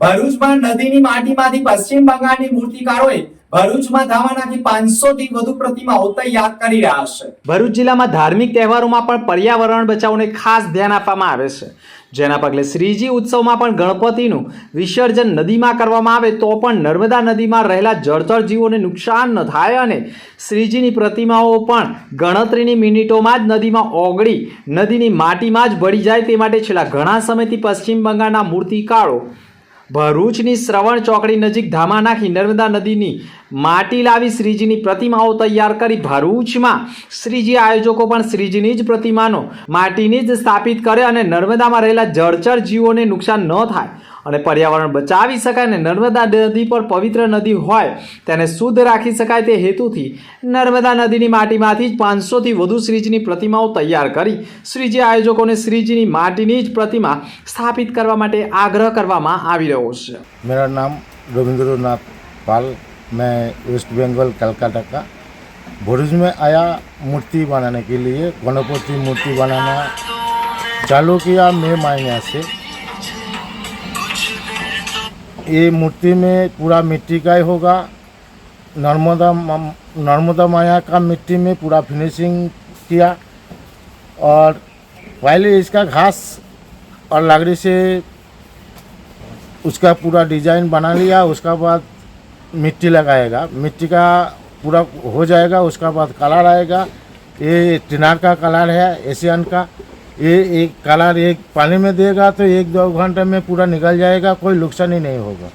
ભરૂચમાં નદીની માટીમાંથી પશ્ચિમ બંગાળની મૂર્તિકારોએ ભરૂચમાં ધાવા નાખી પાંચસો થી વધુ પ્રતિમાઓ તૈયાર કરી રહ્યા છે. ભરૂચ જિલ્લામાં ધાર્મિક તહેવારોમાં પણ પર્યાવરણ બચાવને ખાસ ધ્યાન આપવામાં આવે છે. જેના પગલે શ્રીજી ઉત્સવમાં પણ ગણપતિનું વિસર્જન નદીમાં કરવામાં આવે તો પણ નર્મદા નદીમાં રહેલા જળચર જીવોને નુકસાન ન થાય અને શ્રીજીની પ્રતિમાઓ પણ ગણતરીની મિનિટોમાં જ નદીમાં ઓગળી, નદીની માટીમાં જ ભળી જાય તે માટે છેલ્લા ઘણા સમયથી પશ્ચિમ બંગાળના મૂર્તિકારો ભરૂચની શ્રવણ ચોકડી નજીક ધામા નાખી નર્મદા નદીની માટી લાવી શ્રીજીની પ્રતિમાઓ તૈયાર કરી ભરૂચમાં. શ્રીજી આયોજકો પણ શ્રીજીની જ પ્રતિમાનો માટીની જ સ્થાપિત કરે અને નર્મદામાં રહેલા જળચર જીવોને નુકસાન ન થાય. અને પર્યાવરણ બચાવી શકાય અને નર્મદા નદી પર પવિત્ર નદી હોય તેને શુદ્ધ રાખી શકાય તે હેતુથી નર્મદા નદીની માટીમાંથી જ પાંચસોથી વધુ શ્રીજીની પ્રતિમાઓ તૈયાર કરી શ્રીજી આયોજકોને શ્રીજીની માટીની જ પ્રતિમા સ્થાપિત કરવા માટે આગ્રહ કરવામાં આવી રહ્યો છે मेरा नाम रविंद्रनाथ पाल मैं वेस्ट बंगाल कलकत्ता का भरूच में आया मूर्ति बनाने के लिए गणपति मूर्ति बनाना चालू किया मई महीने से ये मूर्ति में पूरा मिट्टी का ही होगा। नर्मदा नर्मदा माया का मिट्टी में पूरा फिनिशिंग किया। और पहले इसका घास और लकड़ी से उसका पूरा डिज़ाइन बना लिया, उसका बाद मिट्टी लगाएगा। मिट्टी का पूरा हो जाएगा, उसका बाद कलर आएगा। ये टिनार का कलर है एशियन का। ये एक कलर एक पानी में देगा तो एक दो घंटे में पूरा निकल जाएगा कोई नुकसान ही नहीं होगा